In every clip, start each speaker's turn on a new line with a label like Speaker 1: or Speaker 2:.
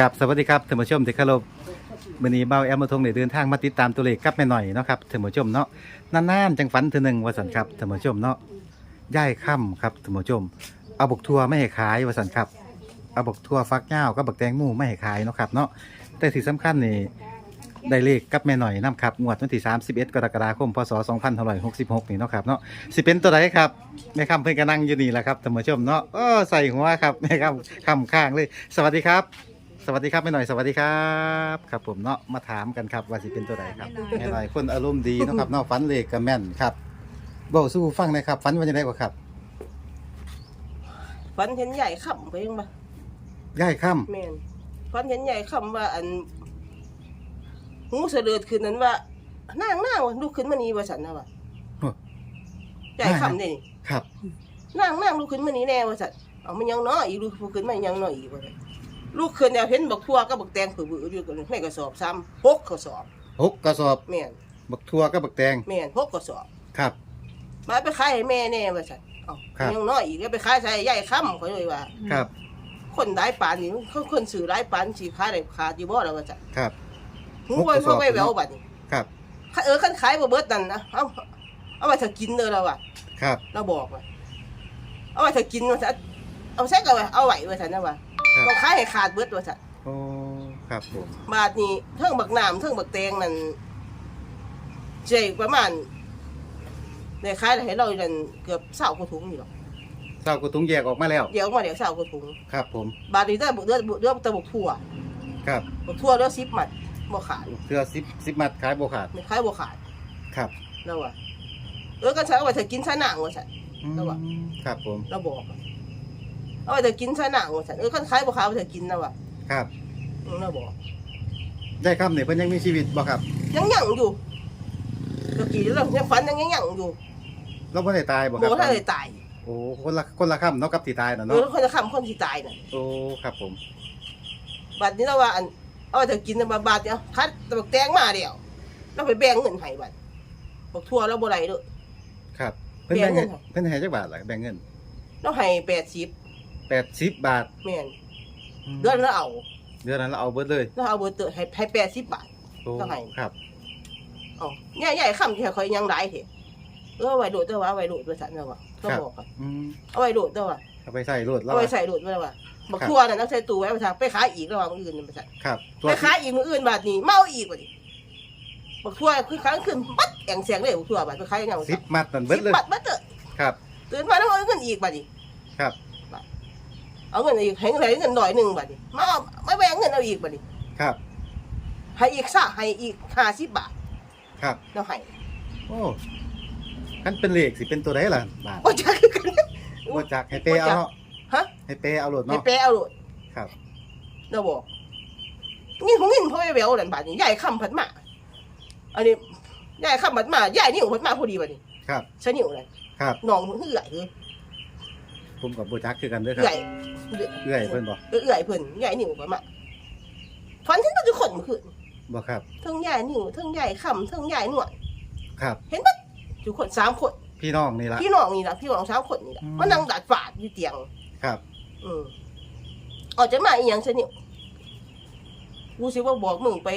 Speaker 1: กับสวัสดีครับท่านผู้ชมที่เคารพมื้อนี้เบาแอมมาทงได้เดินทางมาติดตามตัวเลขกับแม่หน่อยเนาะครับท่านผู้ชมเนาะนานๆจังฝันเทื่อหนึ่งว่าซั่นครับท่านผู้ชมเนาะย่ายค่ำครับท่านผู้ชม เอาบกทัวไม่ให้ขายว่าซั่นครับเอาบกทัวฟักยากับบักแตงมูไม่ให้ขายเนาะครับเนาะแต่ที่สำคัญนี่ได้เลขกับแม่หน่อยนํครับงวดวันที่ 31 กรกฎาคมพศ2566นี่เนาะครับเนาะสิเป็นตัวใดครับแม่ค่ำเพิ่นก็นั่งอยู่นี่แหละครับท่านผู้ชมเนาะเออใส่หัวครับแม่ค่ำค่ำข้างเลย สวัสดีครับ สวัสดีครับแม่หน่อยสวัสดีครับครับผมเนาะมาถามกันครับว่าสิเป็นตัวใดครับแม่หน่อยคนอารมณ์ดีเนาะครับเนาะฝันเลขกับแม่นครับบอกสู้ฟังหนะครับฝันว่าจะได้กว่าครับ
Speaker 2: ฝันเห็นใหญ่ขำไปยังบ่
Speaker 1: ย่ายค่
Speaker 2: แม่นฝันเห็นใหญ่ขำว่าอันงูเสลือดขึ้นนั้นว่านั่งนั่งวะลุกขึ้นมานี่ว่าฉันนะว่าำใหญ่ขำนี่
Speaker 1: ครับ
Speaker 2: นั่งนั่งลุกขึ้นมานี่แน่ว่าฉันเอามันยังน้อยอีกลุกขึ้นมายังน้อยอีกว่าซั่น ลูกขึ้นแล้วเห็นบักทั่วกับบักแตงผือๆอยู่กันให้กระสอบซ้ำหกกระสอบ
Speaker 1: หกกระสอบ
Speaker 2: แม่น
Speaker 1: บักทั่วกับบักแตง
Speaker 2: แม่นหกกระสอบ
Speaker 1: ครับ
Speaker 2: มาไปขายให้แม่แน่ว่าฉันเอา
Speaker 1: ครับ
Speaker 2: ยังน้อยอีกแล้วไปขายใส่ใหญ่ขำเขาเลยว่า
Speaker 1: ครับ
Speaker 2: คนร้ายปานนี่เขาคนสื่อร้ายปานสีขายได้ขาดอยู่บ่แล้วว่าซั่น
Speaker 1: ครับ
Speaker 2: หู
Speaker 1: หก
Speaker 2: ไว้
Speaker 1: กระสอบ
Speaker 2: ไว้แววบัดนี้
Speaker 1: ครับ
Speaker 2: เออคันขายบ่เบิดนั่นนะเอาเอาไว้ถ้ากินเด้อเราอะ
Speaker 1: ครับ
Speaker 2: เราบอกว่าเอาไว้ถ้ากินว่าซะเอาแซกเอาไว้เอาไว้ว่าซั่นนะว่า
Speaker 1: ครับ
Speaker 2: ต้องขายให้ขาดเบิดว่าซั่น
Speaker 1: โอ้ครับผม
Speaker 2: บาทนี้เทิงบักน้ำเทิงบักแตงนั่นเจประมาณได้ขายได้ให้เรานั่นเกือบ20กว่าถุงอยู่หรอก
Speaker 1: เศร้ากระทุงแยกออกมาแล้ว
Speaker 2: เดี๋ยวมาเดี๋ยว20กว่าถุง
Speaker 1: ครับผม
Speaker 2: บาทนี้ได้อเดือเดือตะบกทั่ว
Speaker 1: ครับ
Speaker 2: บกทั่วเดือ10มัดบ่ขาย
Speaker 1: เสื้อสิบสิบมัดขายโบขาด
Speaker 2: ไม่ขายบ่ขาย
Speaker 1: ครับ
Speaker 2: แล้วว่าเออก็ใช้เอาไว้ถ้ากินซะหนังว่าซั่น
Speaker 1: อืม
Speaker 2: แล้วอะ
Speaker 1: ครับผม
Speaker 2: เราบอกอะ เอาไปเธอกินซะหนังว่าฉันเออคันคล้ายบ่ค้าไปเธอกินนะวะ
Speaker 1: ครับ
Speaker 2: อืมเราบอก
Speaker 1: ย่ายค่ำเนี่ยเพิ่นยังมีชีวิตบ่ครับ
Speaker 2: ยังหยั่งอยู่ตะกี้เรายังฝันยังยังหยั่งอยู่
Speaker 1: เราบ่ได้ตายบ่ค
Speaker 2: โบ
Speaker 1: รับ
Speaker 2: ถ้าเลยตาย
Speaker 1: โอ้คนละคนละค่ำเนาะกับที่ตายน่ะ
Speaker 2: เอ
Speaker 1: เนาะ
Speaker 2: อคนจะคำคนที่ตายน่ะ
Speaker 1: โอ้ครับผม
Speaker 2: บัดนี้เราว่าอันเอาไปเธอกินนะบาบาทเนี่ยคัดตะบักแตงมาเดียวเราไปแบ่งเงินให้บัดบอกทั่วเราบ่ได้เด้อ
Speaker 1: ครับ เพิ่นแบ่งให้
Speaker 2: แบ่งเงินค่ะ
Speaker 1: เพิ่นให้จักบาทล่ะแบ่งเงิน
Speaker 2: เราให้แปดสิบ
Speaker 1: 80บาท
Speaker 2: แม่นเดือนละเอา
Speaker 1: เดือนนั้นเราเอาเบิดเลย
Speaker 2: เราเอาเบอร์เตอร์ให้ให้แปดสิบบาท
Speaker 1: โอ้
Speaker 2: เท่าไหร่
Speaker 1: ครับ
Speaker 2: เอ๋อใหญ่ๆคำที่คอยยังได้เถอะเออเอาไว้โดดเด้อว่าเอาไว้โดดว่าฉันนะว่าเราบอกอะ
Speaker 1: อืม
Speaker 2: เอาไว้โดดเด้อว่า
Speaker 1: เอาไปใส่รถแล้ว
Speaker 2: เอาไป
Speaker 1: อะ
Speaker 2: ใส่รถไว้แล้วว่าบัก
Speaker 1: ครับ
Speaker 2: ทั่วน่ะนักใส่ตู้ไว้ไปทางไปขายอีกระหว่างมืออื่นไปใส่
Speaker 1: ครับตัว
Speaker 2: ไปขายอีกมืออื่นบาทนี้เมาอีกว่าดิบักทั่วคือครั้งขึ้นปัดแองเสียงเลยบักทั่วบาทไปขายยังไง
Speaker 1: สิบมัดนั่นเบิดเลย
Speaker 2: บัตรบัตรเตอะ
Speaker 1: ครับ
Speaker 2: ตื่นมาแล้วเอาเงินอีกบาทนี้
Speaker 1: ครับ
Speaker 2: เอาเงินอีกให้เงินให้เงินหน่อยหนึ่งบาทนี้มาเอาไม่แบ่งเงินเอาอีกบาทนี้
Speaker 1: ครับ
Speaker 2: ให้อีกซะให้อีกห้าสิบบาท
Speaker 1: ครับ
Speaker 2: แล้วให้
Speaker 1: โอ้คันเป็นเลขสิเป็นตัวใดล่ะบาท
Speaker 2: โอ้จักคือกัน
Speaker 1: บ่จักให้เปเอาเนาะ
Speaker 2: ฮะ
Speaker 1: ให้เปเอารถ
Speaker 2: ให้
Speaker 1: เนาะ
Speaker 2: แปะเอาโลด
Speaker 1: ครับ
Speaker 2: เราบอกงินของงินพ่อไอ้แววนั่นบาทนี้ใหญ่คำผัดมาอันนี้ใหญ่คำผัดมาใหญ่นิ่วผัดมาพอดีบาทนี้
Speaker 1: ครับ
Speaker 2: ชะนิ่วนั่น
Speaker 1: ครับ
Speaker 2: น้องเอื้อยคือ
Speaker 1: ผมกับบ่จักคือกันเด้อค
Speaker 2: เอื้
Speaker 1: รั
Speaker 2: อบย
Speaker 1: เอื้อยเพิ่นบ่
Speaker 2: เอื้อยเพิ่นใหญ่นิ่วผัดมาฝันเห็นมันทุกคนเมื่อคืน
Speaker 1: บ่ครับ
Speaker 2: ทั้งใหญ่นิ่วทั้งใหญ่คำทั้งใหญ่หนวด
Speaker 1: ครับ
Speaker 2: เห็นบัดทุกคนสามคน
Speaker 1: พี่น้องนี่ล่ะ
Speaker 2: พี่น้องนี่ล่ะพี่น้องสามคนนี่ล่ะ
Speaker 1: อืม
Speaker 2: มานั่งดัดฝาดอยู่เตียง
Speaker 1: ครับ
Speaker 2: อืมออกจะมาอีหยังชะนิ่วกูสิว่าบอกมึงไป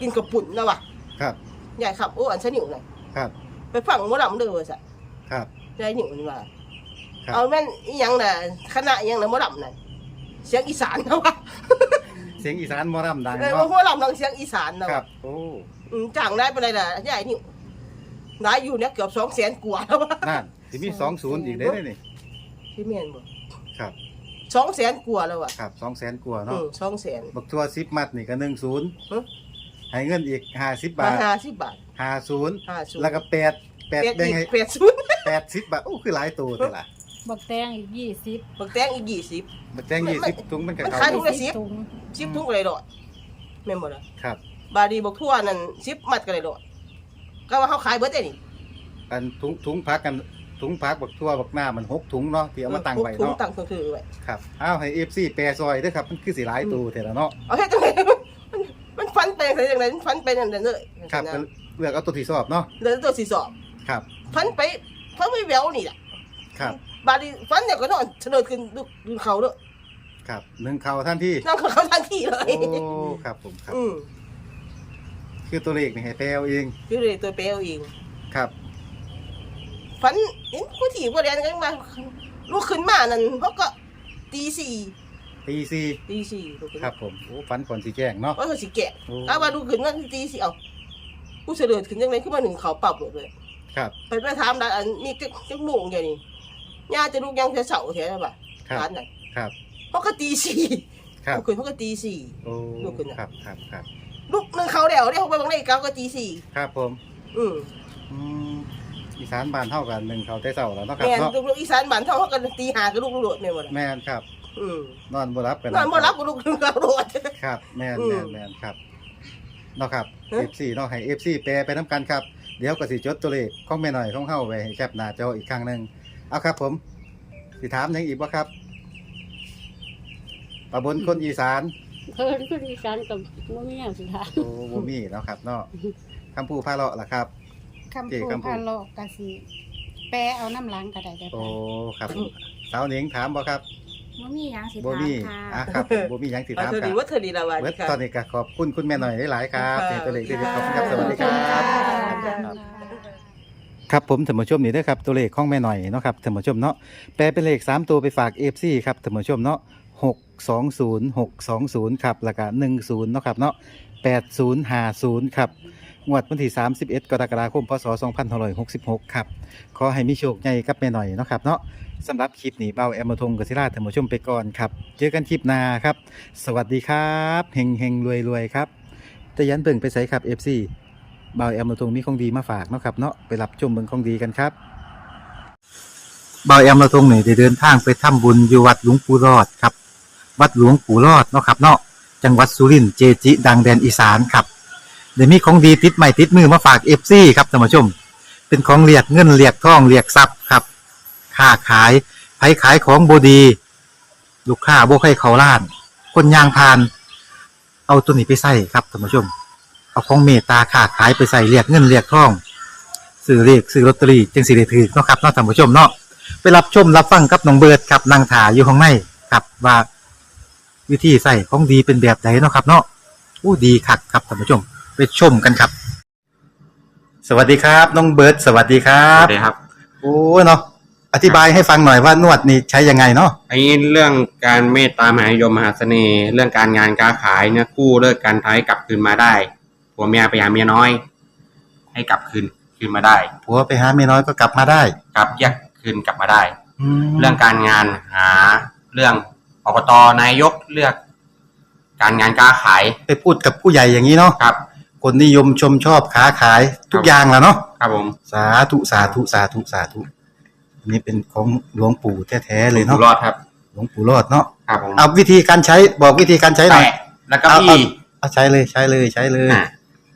Speaker 2: กินกระปุ่นแล้ววะ
Speaker 1: ครับ
Speaker 2: ใหญ่ครับโอ้อันชะนิ่วน่ะ
Speaker 1: ครับ
Speaker 2: ไปฟังหมอลำเด้อว่าซะ
Speaker 1: ครับ
Speaker 2: ใหญ่นิ่วนี่ว่า
Speaker 1: ครับ
Speaker 2: เอาแม่นอีหยังน่ะคณะอีหยังน่ะหมอลำนั่นเสียงอีสานนะวะ
Speaker 1: เสียงอีสานหมอรำดัง
Speaker 2: เออ
Speaker 1: เนาะ
Speaker 2: หมอลำทางเสียงอีสานนะ
Speaker 1: ครั
Speaker 2: วะ
Speaker 1: บ โอ้
Speaker 2: อืมจ้างได้ไปเลยล่ะใหญ่นิ่วนายอยู่เนี่ยเกือบสองแสนกว่าแล้ววะ
Speaker 1: นั่นสิมี20อีกเด้อนี่
Speaker 2: พี่เมียนบ่
Speaker 1: ครับ
Speaker 2: สองแสนกว่าแล้ววะ
Speaker 1: ครับ200,000กว่า
Speaker 2: อื
Speaker 1: เนาะ
Speaker 2: มสองแสน
Speaker 1: บักทั่ว10มัดนี่ก็
Speaker 2: ฮะ
Speaker 1: 10ให้เงินอีก50
Speaker 2: มา
Speaker 1: บาท
Speaker 2: ห้าสิบบาท
Speaker 1: 50
Speaker 2: ห้าศูนย์
Speaker 1: แล้วก็8
Speaker 2: แปด
Speaker 1: 8แบ่ง
Speaker 2: อีก
Speaker 1: ให้
Speaker 2: แปดศูนย์
Speaker 1: 80บาทโอ้คือหลายตัวแต่ละ
Speaker 3: บักแตงอีกยี่สิบ
Speaker 2: บักแตงอีกยี่สิบ
Speaker 1: บักแจ้ง20ถุงมันก็
Speaker 2: มัน
Speaker 1: เข้า
Speaker 2: ขาย
Speaker 1: อ
Speaker 2: ถุ
Speaker 1: ยู่
Speaker 2: งละ สิบ
Speaker 3: ถุง
Speaker 2: สิบทุกเลยดอกแม่นบ่ล่ะ
Speaker 1: ครับ
Speaker 2: บาดีบักทั่วนั่นสิบมัดกันเลยดอกก็ว่าเขาขายเบิดได้นี่
Speaker 1: อันถุงถุงพักกันถุงพักบักทั่วบักหน้ามันหกถุงเนาะที่เอามาตั้งไว้
Speaker 2: ถุง
Speaker 1: เนาะ
Speaker 2: ตั้งถือไว้
Speaker 1: ครับอ้าวให้ FC แปรซอยเด้อครับมันคือสิหลายตัวแต่ละเนาะ
Speaker 2: เอาเฮ็ดจังไดมันมันฟันไปใส่จังไดมันฟันไปนั่นนั่นเลย
Speaker 1: ครับก็เลือกเอาตัวที่ชอบเนาะ
Speaker 2: เหลือตัวสิสอบ
Speaker 1: ครับ
Speaker 2: ฟันไปฟันไปแววนี่ล่ะ
Speaker 1: ครับ
Speaker 2: บาดีฟันเนี่ยก็นอนเฉลิดขึ้นดูดูเขาเด้อ
Speaker 1: ครับหนึ่งเขาท่านที่
Speaker 2: นั่งเขาทันทีเลย
Speaker 1: โอ้ครับผมครับ
Speaker 2: อืม
Speaker 1: คือตัวเลขนี่ให้แปลเอาเอง
Speaker 2: พี่เลยตัวเปลวเอง
Speaker 1: ครับ
Speaker 2: ฝันเห็นผู้ที่บ่เรียนกันมาลุกขึ้นมานั่นเขาก็ตีสี่
Speaker 1: ตีสี่
Speaker 2: ตีสี่ลุกขึ้น
Speaker 1: ครับผมโอ้ฝันก่อนสีแจ้งเนาะ
Speaker 2: ว่าเขาสิแกะ
Speaker 1: โอ้
Speaker 2: เอาว่าลุกขึ้นมาตีสี่เอาผู้เสด็จขึ้นจังไดขึ้นมาหนึ่งเขาปรับหมดเลย
Speaker 1: ครับ
Speaker 2: ไปไปถามร้านอันนี้จักจักโมงเดี๋ยวนี้ ย่าจะลุกยังแต่เสาร์แท้ป่ะ
Speaker 1: ครับ
Speaker 2: ร้านไหน
Speaker 1: ครับ
Speaker 2: เขาก็ตีสี่
Speaker 1: ครับ
Speaker 2: ลุกขึ้นเขาก็ตีสี่
Speaker 1: โอ้
Speaker 2: ลุกขึ้นอะ
Speaker 1: ครับครับครับ
Speaker 2: ลุกหนึ่งเขาเดี๋ยวเดี๋ยวเขาไปบางในเก้าก็ตีสี่
Speaker 1: ครับผม
Speaker 2: อืม
Speaker 1: อืมอีสานบ้านเท่ากันหนึ่งเขาแต่เสาแล้วเนาะครับ
Speaker 2: แม่น
Speaker 1: เนาะ
Speaker 2: ลูกอีสานบ้านเท่าเขาก็ตีหากับลูกโลดแม่นบ่ล่ะ
Speaker 1: แม่นครับ
Speaker 2: อืม
Speaker 1: นอนบ่รับกัน
Speaker 2: นอนบ่รับกับลูกลูกโลด
Speaker 1: ครับแม่น
Speaker 2: อื
Speaker 1: แม่
Speaker 2: ม
Speaker 1: นแม่นครับเนาะครับ
Speaker 2: ฮะ
Speaker 1: FC เนาะให้ FC แปลไปน้ำกันครับ เดี๋ยวก็สิจดตัวเลขของแม่หน่อยของเฮาไว้ให้แคปหน้าจออีกครั้งหนึง เอาครับผมสิถามหยังอีกบ่ครับประบนคนอีสาน
Speaker 3: เพิ่นคนอีสานกับบ่มีหยังสิถาม
Speaker 1: โอ้บ่มีเนาะครับเนาะคำพูพาเลาะล่ะครับ
Speaker 4: คำ
Speaker 1: เก๋
Speaker 4: พูด
Speaker 1: คำพูด
Speaker 4: พาโลกกะสิแปลเอาน้ำหล้างก็ได้จ้ะ
Speaker 1: โอ้ครับสาวหนิงถามบ่ครับ
Speaker 5: บ่มีหยังสิ
Speaker 1: บ่
Speaker 5: ถาม
Speaker 1: มี
Speaker 5: ค่ะ
Speaker 1: อะครับบ่มีหยังสิ
Speaker 2: เอา
Speaker 1: ถาม
Speaker 2: เธอ
Speaker 1: ครั
Speaker 2: ดี
Speaker 1: บ
Speaker 2: ว่าเธอดีละวัน
Speaker 1: เบิด
Speaker 2: ค่ะ
Speaker 1: ตอนนี้ก็ขอบคุณคุณแม่หน่อยหลายๆครับ
Speaker 2: ค่ะ
Speaker 1: ที่ตัวเลขที่
Speaker 2: ค่ะ
Speaker 1: ขอบคุณครับสวัสดีครับ
Speaker 2: ค่ะ
Speaker 1: ค ครับผมท่านผู้ชมนี่เด้ครับตัวเลขของแม่หน่อยเนาะครับท่านผู้ชมเนาะแปลเป็นเลข 3 ตัวไปฝาก FC ครับท่านผู้ชมเนาะ620 620ครับแล้วก็10เนาะครับเนาะ8050ครับงวดวันที่ 31 กรกฎาคม พศ 2566 ครับ ขอให้มีโชคใหญ่กับแม่หน่อยเนาะครับเนาะสำหรับคลิปนี้เบ้าแอมมาทงกศิราท่านผู้ชมไปก่อนครับ เจอกันคลิปหน้าครับ สวัสดีครับ เฮงเฮงรวยรวยครับแต่ยันเบิ่งไปใส่ครับ FC บ่าวแอมเราตรงมีของดีมาฝากเนาะครับเนาะไปรับชมเบิ่งของดีกันครับบ่าวแอมเราตรงนี่ได้เดินทางไปทำบุญอยู่วัดหลวงปู่รอดครับ วัดหลวงปู่รอดเนาะครับเนาะจังหวัดสุรินทร์เจจิ ดังแดนอีสานครับเดี๋ยวมีของดีติดใหม่ติดมือมาฝาก FC ครับท่านผู้ชม เป็นของเรียกเงินเรียกทองเรียกทรัพย์ครับค้าขายไผขายของบดี ลูกค้าบ่ให้เขาล้าน คนยางพาน เอาตัวนี้ไปใส่ครับท่านผู้ชม เอาของเมตตาค้าขายไปใส่เรียกเงินเรียกทองซื้อเรียกซื้อลอตเตอรี่จึงสิได้ถือเนาะครับเนาะท่านผู้ชมเนาะไปรับชมรับฟังกับน้องเบิร์ดครับนางถาอยู่ข้างในครับว่าวิธีใส่ของดีเป็นแบบไหนเนาะครับเนาะอู้ดีคักครับท่านผู้ชมไปชมกันครับ สวัสดีครับ น้องเบิร์ดสวัสดีครั
Speaker 6: ครับบสวัสดีครับ
Speaker 1: โอ้เนาะอธิบายให้ฟังหน่อยว่านวดนี่ใช้ยังไงเนาะ
Speaker 6: ไอ้เรื่องการเมตตามหานิยมมหาเสน่ห์ เรื่องการงานการขายเนี่ยกู้เลิกการท้ายกลับคืนมาได้ ผัวเมียไปหาเมียน้อย ให้กลับคืนคืนมาได้
Speaker 1: ผัวไปหาเมียน้อยก็กลับมาได้
Speaker 6: กลับแยกคืนกลับมาได้
Speaker 1: แล้
Speaker 6: เรื่
Speaker 1: ว
Speaker 6: องการงานหาเรื่องอบตนายกเลือก การงานการขาย
Speaker 1: ไปพูดกับผู้ใหญ่อย่างนี้เนาะ
Speaker 6: ครับ
Speaker 1: คนนิยมชมชอบค้าขายทุกอย่างแหล้วเนาะ
Speaker 6: ครับผม
Speaker 1: สาธุสาธุสาธุสาธุอันนี้เป็นของหลวงปู่แท้ๆเลย
Speaker 6: อยู่
Speaker 1: เนาะ
Speaker 6: รอดครับ
Speaker 1: หลวงปู่รอดเนาะ
Speaker 6: ครับผม
Speaker 1: เอาวิธีการใช้บอกวิธีการใช้หน่อย
Speaker 6: แตะแล้วก็
Speaker 1: เอา
Speaker 6: บี้
Speaker 1: เอาใช้เลยใช้เลยใช้เลย
Speaker 6: อะ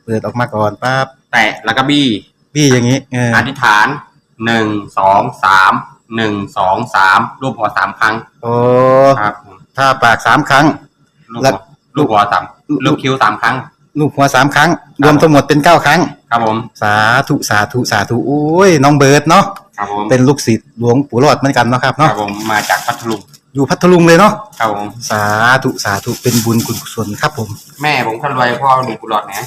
Speaker 1: เปิดออกมาก่อนปั๊บ
Speaker 6: แตะแล้วก็บี้
Speaker 1: พี่อย่างนี้เออ
Speaker 6: อธิษฐานหนึ่งสองสามหนึ่งสองสามรูปหัวสามครั้ง
Speaker 1: โอ้
Speaker 6: ครับผม
Speaker 1: ถ้าปากสามครั้ง
Speaker 6: ลูก
Speaker 1: แล้
Speaker 6: หั
Speaker 1: ว
Speaker 6: ว ลูกหัวสามลูกคิ้วสามครั้ง
Speaker 1: ลูกหัวสามครั้ง รวมทั้งหมดเป็นเก้าครั้ง
Speaker 6: ครับผม
Speaker 1: สาธุสาธุสาธุโอ้ยน้องเบิร์ดเนาะ
Speaker 6: ครับผม
Speaker 1: เป็นลูกศิษย์หลวงปู่รอดเหมือนกันเนาะครับ
Speaker 6: ครั
Speaker 1: เนาะ
Speaker 6: บผมมาจากพัทลุง
Speaker 1: อยู่พัทลุงเลยเนาะ
Speaker 6: ครับผม
Speaker 1: สาธุสาธุเป็นบุญคุณกุศลครับผม
Speaker 6: แม่ผมคนรวยพ่อหนุ่มกุหลาบนะ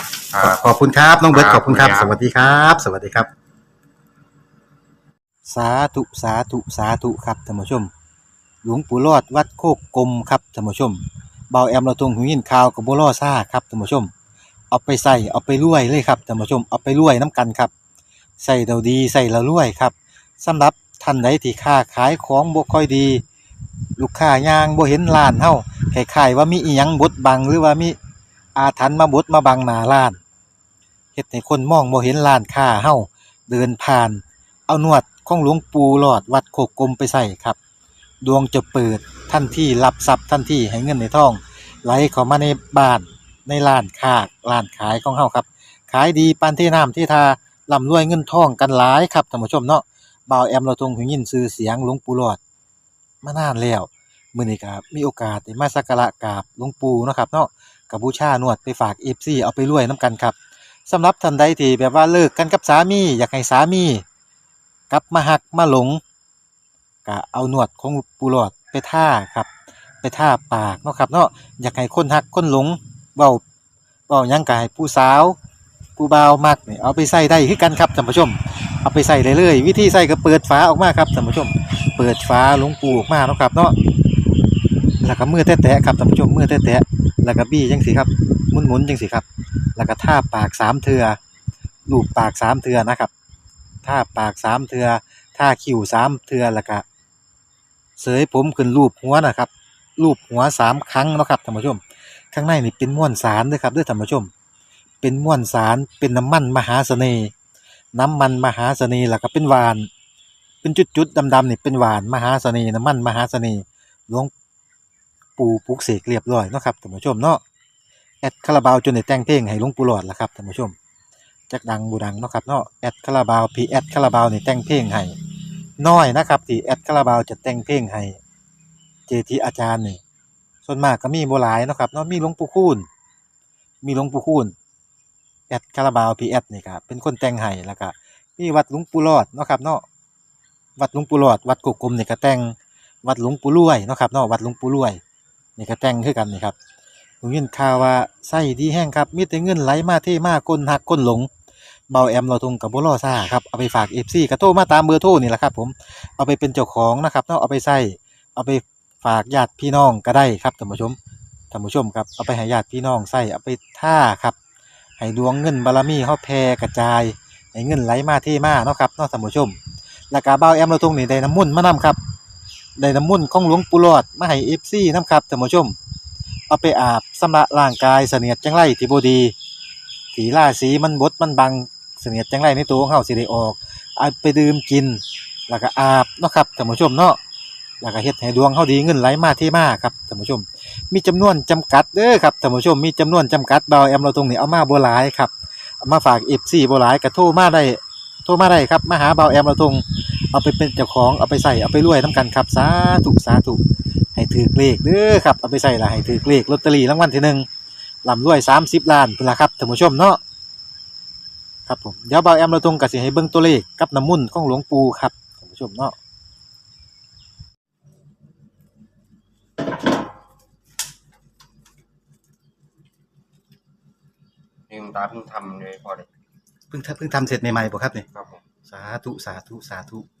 Speaker 6: บ
Speaker 1: ขอบคุณครับน้องเบิร์ต
Speaker 6: ค
Speaker 1: ข
Speaker 6: รับ
Speaker 1: อบคุณครับ
Speaker 6: ขอบ
Speaker 1: ส
Speaker 6: คุณครับ
Speaker 1: วัสดีครับ สวัสดีครับ สาธุสาธุสาธุครับท่านผู้ชม หลวงปู่รอดวัดโคกกลมครับท่านผู้ชมเบาแอมเราตรงหูยินข่าวกับบัวล่อซ่าครับท่านผู้ชม เอาไปใส่เอาไปรวยเลยครับท่านผู้ชมเอาไปรวยน้ำกันครับใส่เราดีใส่เรารวยครับสำหรับท่านใดที่ค้าขายของบ่ค่อยดี ลูกค้ายางบ่เห็นร้านเฮาคล้ายๆว่ามีอีหยังบดบังหรือว่ามี อาถรรพ์มาบดมาบังหน้าร้านเฮ็ดให้คนมองบ่เห็นร้านค้าเฮาเดินผ่าน เอานวดของหลวงปู่หลอดวัดโคกกลมไปใส่ครับ ดวงจะเปิดทันที่รับทรัพย์ทันที่ให้เงินในท้อง ไหลเข้ามาในบ้านในร้านค้าร้านขายของเฮาครับ ขายดีปานที่น้ำที่ทาร่ำรวยเงินทองกันหลายครับท่านผู้ชมเนาะบ่าวแอมเราทรงหูยินชื่อเสียงหลวงปู่หลอดมานานแล้วมื้อนี้ก็มีโอกาสได้มาสักการะกราบหลวงปู่เนาะครับเนาะ กับบูชานวดไปฝาก FC เอาไปรวยนํกันครับสำหรับท่านใดที่แบบว่าเลิกกันกับสามีอยากให้สามีกลับมาหักมาหลงก็เอาหนวดของปูหลอดไปท่าครับ ไปท่าปากเนาะครับเนาะอยากให้คนหักคนหลงเว้าเว้ายังก็ให้ผู้สาวผู้บ่าวมักเนี่ยเอาไปใส่ได้คือกันครับท่านผู้ชม เอาไปใส่ได้เลยวิธีใส่ก็เปิดฝาออกมาครับท่านผู้ชม เปิดฝาหลงปูออกมาเนาะครับเนาะ แล้วก็มือแตะๆครับท่านผู้ชมมือแตะๆแล้วก็บี้จังสิครับหมุนๆจังสิครับ แล้วก็ท่าปากสามเทือลูบปากสามเทือนะครับท่าปากสามเทือท่าคิ้วสามเทือแล้วก็เสยผมขึ้นรูปหัวนะครับรูปหัวสามครั้งนะครับท่านผู้ชม ข้างในนี่เป็นม้วนสารด้อครับด้อท่านผู้ชม เป็นม้วนสารเป็นน้ำมันมหาเสน่ห์น้ำมันมหาเสน่ห์แล้วก็เป็นหวาน เป็นจุดๆดำๆนี่เป็นหวานมหาเสน่ห์น้ำมันมหาเสน่ห์หลวง ปูปลุกเสกเรียบร้อยเนาะครับท่านผู้ชมเนาะแอดคาราบาวจนได้แต่งเพลงให้หลวงปู่หลอดละครับท่านผู้ชมจักดังบูดังเนาะครับเนาะแอดคาราบาวพีแอดคาราบาวนี่แต่งเพลงให้น้อยนะครับที่แอดคาราบาวจะแต่งเพลงให้เจทีอาจารย์นี่ส่วนมากก็มีโบ่หลายเนาะครับเนาะมีหลวงปู่คูณมีหลวงปู่คูณแอดคาราบาวพีแอดนี่ครับเป็นคนแต่งให้แล้วก็มีวัดหลวงปู่หลอดเนาะครับเนาะวัดหลวงปู่หลอดวัดกุกกลมนี่ก็แต่งวัดหลวงปู่รวยเนาะครับเนาะวัดหลวงปู่รวย นี่ก็แต่งคือกันนี่ครับผมยินข่าวว่าไส้ดีแห้งครับมีแต่เงินไหลมาเทมาก้นหักก้นหลงเบาแอมเราทงกับบ่รอซ่าครับเอาไปฝาก FC ก็โทรมาตามเบอร์โทรนี่แหละครับผมเอาไปเป็นเจ้าของนะครับเนาะเอาไปใส่เอาไปฝากญาติพี่น้องก็ได้ครับท่านผู้ชมท่านผู้ชมครับเอาไปให้ญาติพี่น้องใส่เอาไปท่าครับให้ดวงเงินบารมีเฮาแผ่กระจายให้เงินไหลมาเทมาเนาะครับเนาะท่านผู้ชมแล้วก็บ่าแอมเราตรงนี้ได้น้ำมุ่นมานํครับ ได้น้ำมุ่นต์ของหลวงปู่หลอดมาให้ FC นํครับท่านผู้ชม เอาไปอาบสำระร่างกายเสนียดจังไรที่บดีสีราสีมันบดมันบังเสนียดจังไรในตัวของเฮาสิได้ออกเอาไปดื่มกิน แล้วก็อาบเนาะครับท่านผู้ชมเนาะแล้วก็เฮ็ดให้ดวงเฮาดีเงินไหลมาเทมาครับท่านผู้ชม มีจำนวนจำกัดเด้อครับท่านผู้ชมมีจำนวนจำกัดเบาแอมเราตรงนี้เอามาบ่หลายครับเอามาฝาก FC บ่หลายก็โทรมาได้โทรมาได้ครับมาหาเบาแอมเราทง เอาไปเป็นเจ้าของเอาไปใส่เอาไปรวยน้ำกันครับสาธุสาธุให้ถือเลขเด้อครับเอาไปใส่ละให้ถือเลขลอตเตอรี่รางวัลที่หนึ่งลำรวยสามสิบล้านเป็นละครับท่านผู้ชมเนาะครับผมเดี๋ยวเบาแอมเราทงกับสิให้เบิ่งตัวเลขกับน้ำมุ่นต์ของหลวงปู่ครับท่านผู้ชมเนาะ
Speaker 6: นี่คุณตาเพิ่งทำเลยพอเลย
Speaker 1: เพิ่งทำเพิ่งทำเสร็จใหม่ๆบ่ครับนี่
Speaker 6: ครับผม
Speaker 1: สาธุสาธุสาธุ
Speaker 6: อั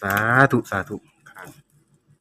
Speaker 1: สาธุสาธุ
Speaker 6: ครับ